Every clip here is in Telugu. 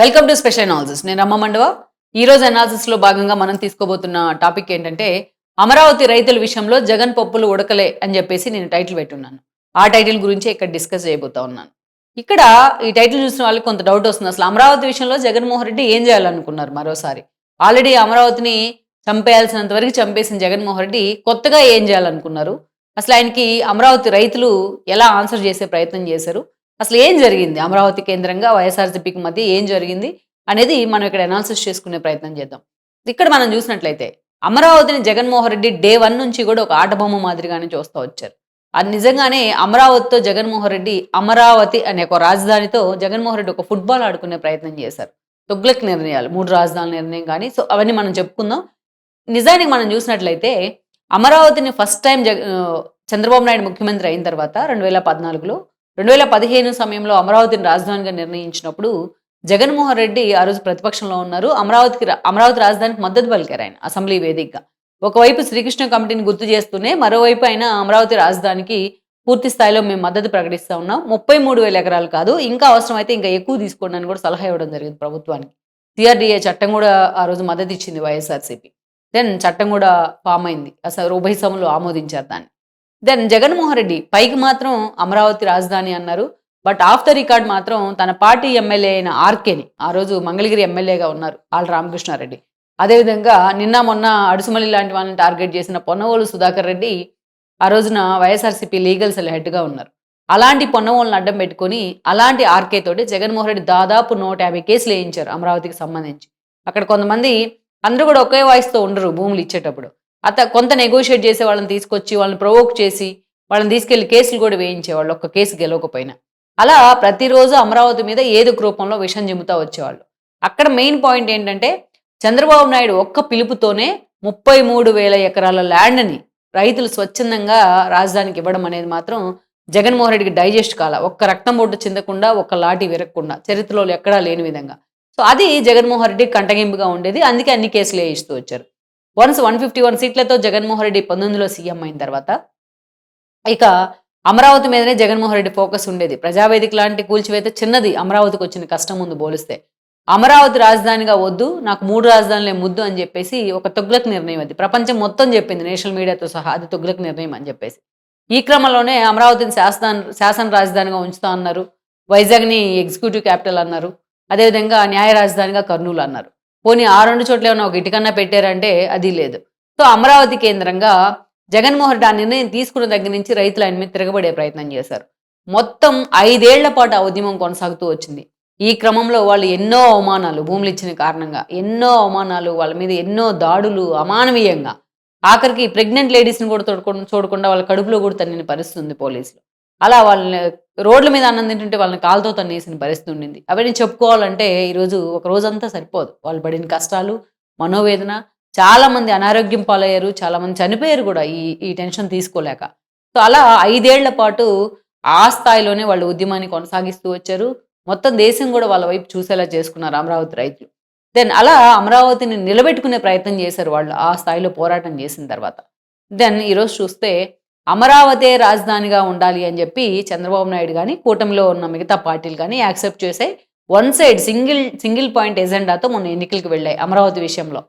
వెల్కమ్ టు స్పెషల్ అనాలిసిస్ నేను రమ్మ మండవ. ఈరోజు అనాలిసిస్లో భాగంగా మనం తీసుకోబోతున్న టాపిక్ ఏంటంటే అమరావతి రైతుల విషయంలో జగన్ పప్పులు ఉడకలే అని చెప్పేసి నేను టైటిల్ పెట్టున్నాను. ఆ టైటిల్ గురించి ఇక్కడ డిస్కస్ చేయబోతా ఉన్నాను. ఇక్కడ ఈ టైటిల్ చూసిన వాళ్ళకి కొంత డౌట్ వస్తుంది. అసలు అమరావతి విషయంలో జగన్మోహన్ రెడ్డి ఏం చేయాలనుకున్నారు మరోసారి? ఆల్రెడీ అమరావతిని చంపేయాల్సినంత వరకు చంపేసిన జగన్మోహన్ రెడ్డి కొత్తగా ఏం చేయాలనుకున్నారు? అసలు ఆయనకి అమరావతి రైతులు ఎలా ఆన్సర్ చేసే ప్రయత్నం చేశారు? అసలు ఏం జరిగింది? అమరావతి కేంద్రంగా వైఎస్ఆర్సీపీకి మధ్య ఏం జరిగింది అనేది మనం ఇక్కడ అనాలిసిస్ చేసుకునే ప్రయత్నం చేద్దాం. ఇక్కడ మనం చూసినట్లయితే అమరావతిని జగన్మోహన్ రెడ్డి డే వన్ నుంచి కూడా ఒక ఆటబొమ్మ మాదిరిగానే చూస్తూ వచ్చారు. అది నిజంగానే అమరావతితో జగన్మోహన్ రెడ్డి అమరావతి అనే ఒక రాజధానితో జగన్మోహన్ రెడ్డి ఒక ఫుట్బాల్ ఆడుకునే ప్రయత్నం చేశారు. తొగ్లక్ నిర్ణయాలు మూడు రాజధానుల నిర్ణయం కానీ సో అవన్నీ మనం చెప్పుకుందాం. నిజానికి మనం చూసినట్లయితే అమరావతిని ఫస్ట్ టైం జగ చంద్రబాబు నాయుడు ముఖ్యమంత్రి అయిన తర్వాత రెండు వేల పద్నాలుగులో రెండు వేల పదిహేను సమయంలో అమరావతిని రాజధానిగా నిర్ణయించినప్పుడు జగన్మోహన్ రెడ్డి ఆ రోజు ప్రతిపక్షంలో ఉన్నారు. అమరావతికి అమరావతి రాజధానికి మద్దతు పలికారు ఆయన అసెంబ్లీ వేదికగా. ఒకవైపు శ్రీకృష్ణ కమిటీని గుర్తు చేస్తూనే మరోవైపు ఆయన అమరావతి రాజధానికి పూర్తి స్థాయిలో మేము మద్దతు ప్రకటిస్తా ఉన్నాం. ముప్పై మూడు వేల ఎకరాలు కాదు ఇంకా అవసరమైతే ఇంకా ఎక్కువ తీసుకోండి అని కూడా సలహా ఇవ్వడం జరిగింది ప్రభుత్వానికి. సిఆర్డీఏ చట్టం కూడా ఆ రోజు మద్దతు ఇచ్చింది వైఎస్ఆర్సీపీ. దెన్ చట్టం కూడా ఫామ్ అయింది. అసలు ఉభయ సభలు ఆమోదించారు దాన్ని. దెన్ జగన్మోహన్ రెడ్డి పైకి మాత్రం అమరావతి రాజధాని అన్నారు. బట్ ఆఫ్ ద రికార్డ్ మాత్రం తన పార్టీ ఎమ్మెల్యే అయిన ఆర్కేని ఆ రోజు మంగళగిరి ఎమ్మెల్యేగా ఉన్నారు ఆళ్ళ రామకృష్ణారెడ్డి. అదేవిధంగా నిన్న మొన్న అడుసుమల్లి లాంటి వాళ్ళని టార్గెట్ చేసిన పొన్నవోలు సుధాకర్ రెడ్డి ఆ రోజున వైఎస్ఆర్సీపీ లీగల్ సెల్ హెడ్గా ఉన్నారు. అలాంటి పొన్నవోళ్ళని అడ్డం పెట్టుకొని అలాంటి ఆర్కే తోటి జగన్మోహన్ రెడ్డి దాదాపు నూట యాభై కేసులు వేయించారు అమరావతికి సంబంధించి. అక్కడ కొంతమంది అందరూ కూడా ఒకే వాయిస్తో ఉండరు భూములు ఇచ్చేటప్పుడు. అత కొంత నెగోషియేట్ చేసే వాళ్ళని తీసుకొచ్చి వాళ్ళని ప్రొవోక్ చేసి వాళ్ళని తీసుకెళ్ళి కేసులు కూడా వేయించేవాళ్ళు ఒక్క కేసు గెలవకపోయినా. అలా ప్రతిరోజు అమరావతి మీద ఏదో రూపంలో విషం చెబుతా వచ్చేవాళ్ళు. అక్కడ మెయిన్ పాయింట్ ఏంటంటే చంద్రబాబు నాయుడు ఒక్క పిలుపుతోనే ముప్పై మూడు వేల ఎకరాల ల్యాండ్ని రైతులు స్వచ్ఛందంగా రాజధానికి ఇవ్వడం అనేది మాత్రం జగన్మోహన్ రెడ్డికి డైజెస్ట్ కాల. ఒక్క రక్తం బొట్టు చెందకుండా ఒక్క లాటి విరగకుండా చరిత్రలో ఎక్కడా లేని విధంగా. సో అది జగన్మోహన్ రెడ్డి కంటగింపుగా ఉండేది. అందుకే అన్ని కేసులు వేయిస్తూ వచ్చారు. వన్స్ వన్ ఫిఫ్టీ వన్ సీట్లతో జగన్మోహన్ రెడ్డి పంతొమ్మిదిలో సీఎం అయిన తర్వాత ఇక అమరావతి మీదనే జగన్మోహన్ రెడ్డి ఫోకస్ ఉండేది. ప్రజావేదిక లాంటి కూల్చివేత చిన్నది. అమరావతికి వచ్చిన కష్టం ముందు పోలిస్తే అమరావతి రాజధానిగా వద్దు నాకు మూడు రాజధానులే ముద్దు అని చెప్పేసి ఒక తొగ్లక్ నిర్ణయం అది. ప్రపంచం మొత్తం చెప్పింది. నేషనల్ మీడియాతో సహా అది తొగ్లక్ నిర్ణయం అని చెప్పేసి. ఈ క్రమంలోనే అమరావతిని శాసన శాసన రాజధానిగా ఉంచుతా అన్నారు. వైజాగ్ని ఎగ్జిక్యూటివ్ క్యాపిటల్ అన్నారు. అదేవిధంగా న్యాయ రాజధానిగా కర్నూలు అన్నారు. పోనీ ఆ రెండు చోట్ల ఏమైనా ఒక ఇటుకన్నా పెట్టారంటే అది లేదు. సో అమరావతి కేంద్రంగా జగన్మోహన్ రెడ్డి ఆ నిర్ణయం తీసుకున్న దగ్గర నుంచి రైతులు ఆయన మీద తిరగబడే ప్రయత్నం చేశారు. మొత్తం ఐదేళ్ళ పాటు ఆ ఉద్యమం కొనసాగుతూ వచ్చింది. ఈ క్రమంలో వాళ్ళు ఎన్నో అవమానాలు భూములు ఇచ్చిన కారణంగా ఎన్నో అవమానాలు వాళ్ళ మీద ఎన్నో దాడులు అమానవీయంగా. ఆఖరికి ప్రెగ్నెంట్ లేడీస్ని కూడా తోడుకుండా చూడకుండా వాళ్ళ కడుపులో కూడా తన్నిన పరిస్థితి పోలీసులు. అలా వాళ్ళని రోడ్ల మీద అన్నం తింటుంటే వాళ్ళని కాలుతో తన్నేసిన పరిస్థితి ఉండింది. అవన్నీ చెప్పుకోవాలంటే ఈరోజు ఒక రోజంతా సరిపోదు. వాళ్ళు పడిన కష్టాలు మనోవేదన చాలామంది అనారోగ్యం పాలయ్యారు చాలామంది చనిపోయారు కూడా ఈ ఈ టెన్షన్ తీసుకోలేక. సో అలా ఐదేళ్ళ పాటు ఆ స్థాయిలోనే వాళ్ళు ఉద్యమాన్ని కొనసాగిస్తూ వచ్చారు. మొత్తం దేశం కూడా వాళ్ళ వైపు చూసేలా చేసుకున్నారు అమరావతి రైతులు. దెన్ అలా అమరావతిని నిలబెట్టుకునే ప్రయత్నం చేశారు వాళ్ళు ఆ స్థాయిలో పోరాటం చేసిన తర్వాత. దెన్ ఈరోజు చూస్తే అమరావతే రాజధానిగా ఉండాలి అని చెప్పి చంద్రబాబు నాయుడు కానీ కూటమిలో ఉన్న మిగతా పార్టీలు కానీ యాక్సెప్ట్ చేసాయి one side single single point ఎజెండాతో మొన్న ఎన్నికలకు వెళ్ళాయి అమరావతి విషయంలో.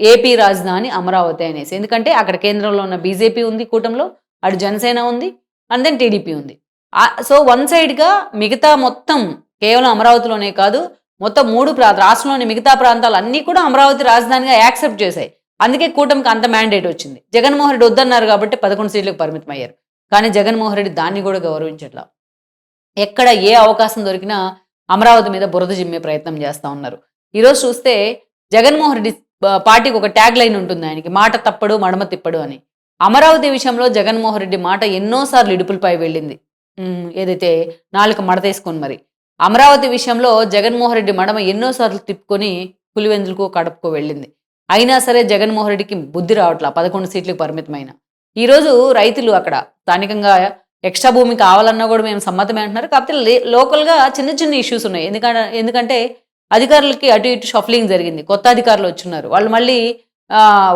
ఏపీ రాజధాని అమరావతి అనేసి. ఎందుకంటే అక్కడ కేంద్రంలో ఉన్న బీజేపీ ఉంది కూటమిలో అటు జనసేన ఉంది అండ్ దెన్ టీడీపీ ఉంది. సో వన్ సైడ్గా మిగతా మొత్తం కేవలం అమరావతిలోనే కాదు మొత్తం మూడు ప్రా రాష్ట్రంలోని మిగతా ప్రాంతాలు అన్నీ కూడా అమరావతి రాజధానిగా యాక్సెప్ట్ చేశాయి అందుకే కూటమికి అంత మ్యాండేట్ వచ్చింది. జగన్మోహన్ రెడ్డి వద్దన్నారు కాబట్టి పదకొండు సీట్లకు పరిమితం అయ్యారు కానీ జగన్మోహన్ రెడ్డి దాన్ని కూడా గౌరవించట్లా. ఎక్కడ ఏ అవకాశం దొరికినా అమరావతి మీద బురద జిమ్మే ప్రయత్నం చేస్తూ ఉన్నారు. ఈరోజు చూస్తే జగన్మోహన్ రెడ్డి పార్టీకి ఒక ట్యాగ్ లైన్ ఉంటుంది ఆయనకి. మాట తప్పడు మడమ తిప్పడు అని. అమరావతి విషయంలో జగన్మోహన్ రెడ్డి మాట ఎన్నోసార్లు ఇడుపులపై వెళ్ళింది. ఏదైతే ఏదైతే నాలుక మడతేసుకొని మరి. అమరావతి విషయంలో జగన్మోహన్ రెడ్డి మడమ ఎన్నోసార్లు తిప్పుకొని పులివెందులకు కడపకు వెళ్ళింది. అయినా సరే జగన్మోహన్ రెడ్డికి బుద్ధి రావట్లా పదకొండు సీట్లకు పరిమితమైన. ఈరోజు రైతులు అక్కడ స్థానికంగా ఎక్స్ట్రా భూమి కావాలన్నా కూడా మేము సమ్మతమే అంటున్నారు. కాకపోతే లోకల్గా చిన్న చిన్న ఇష్యూస్ ఉన్నాయి. ఎందుకంటే ఎందుకంటే అధికారులకి అటు ఇటు షఫలింగ్ జరిగింది. కొత్త అధికారులు వచ్చున్నారు. వాళ్ళు మళ్ళీ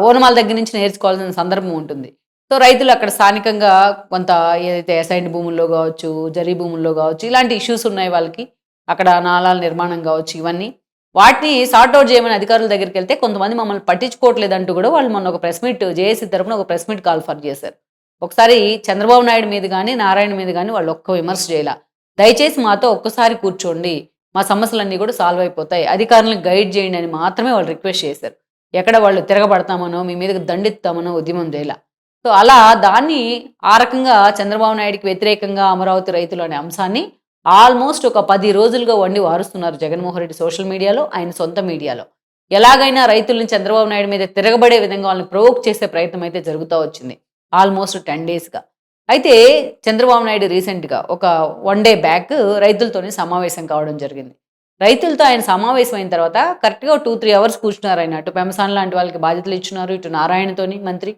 ఓనమాల దగ్గర నుంచి నేర్చుకోవాల్సిన సందర్భం ఉంటుంది. సో రైతులు అక్కడ స్థానికంగా కొంత ఏదైతే అసైన్డ్ భూముల్లో కావచ్చు జరీ భూముల్లో కావచ్చు ఇలాంటి ఇష్యూస్ ఉన్నాయి వాళ్ళకి. అక్కడ నాళాల నిర్మాణం కావచ్చు ఇవన్నీ. వాటిని సార్ట్ అవుట్ చేయమని అధికారుల దగ్గరికి వెళ్తే కొంతమంది మమ్మల్ని పట్టించుకోవట్లేదంటూ కూడా వాళ్ళు మొన్న ఒక ప్రెస్ మీట్ జేఏసీ తరపున ఒక ప్రెస్ మీట్ కాల్ఫర్ చేశారు. ఒకసారి చంద్రబాబు నాయుడు మీద కానీ నారాయణ మీద కానీ వాళ్ళు ఒక్క విమర్శ చేయాల. దయచేసి మాతో ఒక్కసారి కూర్చోండి. మా సమస్యలన్నీ కూడా సాల్వ్ అయిపోతాయి. అధికారులను గైడ్ చేయండి అని మాత్రమే వాళ్ళు రిక్వెస్ట్ చేశారు. ఎక్కడ వాళ్ళు తిరగబడతామనో మీ మీదకి దండెత్తామనో ఉద్యమం చేయాల. సో అలా దాన్ని ఆ రకంగా చంద్రబాబు నాయుడికి వ్యతిరేకంగా అమరావతి రైతులు అనే అంశాన్ని ఆల్మోస్ట్ ఒక పది రోజులుగా వండి వారుస్తున్నారు జగన్మోహన్ రెడ్డి సోషల్ మీడియాలో ఆయన సొంత మీడియాలో. ఎలాగైనా రైతుల్ని చంద్రబాబు నాయుడు మీద తిరగబడే విధంగా వాళ్ళని ప్రోవోక్ చేసే ప్రయత్నం అయితే జరుగుతూ వచ్చింది ఆల్మోస్ట్ టెన్ డేస్గా అయితే చంద్రబాబు నాయుడు రీసెంట్గా ఒక వన్ డే బ్యాక్ రైతులతోనే సమావేశం కావడం జరిగింది. రైతులతో ఆయన సమావేశం అయిన తర్వాత కరెక్ట్గా టూ త్రీ అవర్స్ కూర్చున్నారు ఆయన. అటు పెమసాన్ లాంటి వాళ్ళకి బాధ్యతలు ఇచ్చున్నారు ఇటు నారాయణతోని మంత్రి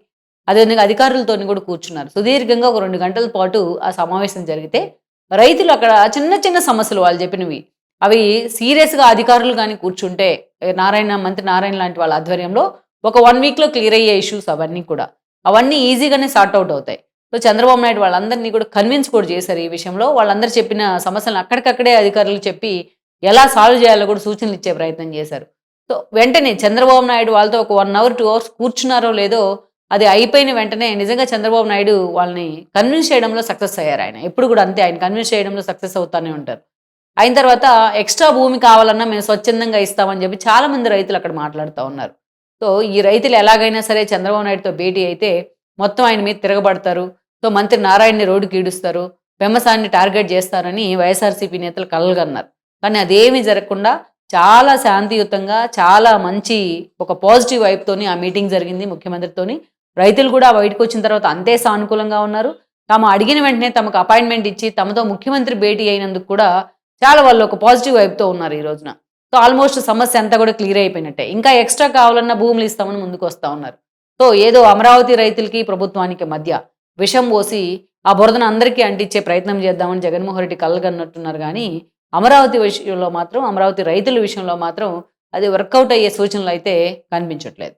అదేవిధంగా అధికారులతోని కూడా కూర్చున్నారు. సుదీర్ఘంగా ఒక రెండు గంటల పాటు ఆ సమావేశం జరిగితే రైతులు అక్కడ చిన్న చిన్న సమస్యలు వాళ్ళు చెప్పినవి. అవి సీరియస్గా అధికారులు కానీ కూర్చుంటే నారాయణ మంత్రి నారాయణ లాంటి వాళ్ళ ఆధ్వర్యంలో ఒక వన్ వీక్లో క్లియర్ అయ్యే ఇష్యూస్ అవన్నీ కూడా. అవన్నీ ఈజీగానే సార్ట్ అవుట్ అవుతాయి. సో చంద్రబాబు నాయుడు వాళ్ళందరినీ కూడా కన్విన్స్ కూడా చేశారు ఈ విషయంలో. వాళ్ళందరూ చెప్పిన సమస్యలను అక్కడికక్కడే అధికారులు చెప్పి ఎలా సాల్వ్ చేయాలో కూడా సూచనలు ఇచ్చే ప్రయత్నం చేశారు. సో వెంటనే చంద్రబాబు నాయుడు వాళ్ళతో ఒక వన్ అవర్ టూ అవర్స్ కూర్చున్నారో లేదో అది అయిపోయిన వెంటనే నిజంగా చంద్రబాబు నాయుడు వాళ్ళని కన్విన్స్ చేయడంలో సక్సెస్ అయ్యారు ఆయన. ఎప్పుడు కూడా అంతే ఆయన కన్విన్స్ చేయడంలో సక్సెస్ అవుతానే ఉంటారు. అయిన తర్వాత ఎక్స్ట్రా భూమి కావాలన్నా మేము స్వచ్ఛందంగా ఇస్తామని చెప్పి చాలామంది రైతులు అక్కడ మాట్లాడుతూ ఉన్నారు. సో ఈ రైతులు ఎలాగైనా సరే చంద్రబాబు నాయుడుతో భేటీ అయితే మొత్తం ఆయన మీద తిరగబడతారు. సో మంత్రి నారాయణని రోడ్డుకి ఈడుస్తారు. పెమ్మసాన్ని టార్గెట్ చేస్తారని వైఎస్ఆర్సీపీ నేతలు కలగన్నారు. కానీ అదేమీ జరగకుండా చాలా శాంతియుతంగా చాలా మంచి ఒక పాజిటివ్ వైపుతోని ఆ మీటింగ్ జరిగింది ముఖ్యమంత్రితోని. రైతులు కూడా బయటకు వచ్చిన తర్వాత అంతే సానుకూలంగా ఉన్నారు. తాము అడిగిన వెంటనే తమకు అపాయింట్మెంట్ ఇచ్చి తమతో ముఖ్యమంత్రి భేటీ అయినందుకు కూడా చాలా వాళ్ళు ఒక పాజిటివ్ వైపుతో ఉన్నారు ఈ రోజున. సో ఆల్మోస్ట్ సమస్య అంతా కూడా క్లియర్ అయిపోయినట్టే. ఇంకా ఎక్స్ట్రా కావాలన్నా భూములు ఇస్తామని ముందుకు వస్తూ ఉన్నారు. సో ఏదో అమరావతి రైతులకి ప్రభుత్వానికి మధ్య విషం పోసి ఆ బురదను అందరికీ అంటించే ప్రయత్నం చేద్దామని జగన్మోహన్ రెడ్డి కలగన్నట్టున్నారు కానీ అమరావతి విషయంలో మాత్రం అమరావతి రైతుల విషయంలో మాత్రం అది వర్కౌట్ అయ్యే సూచనలు అయితే కనిపించట్లేదు.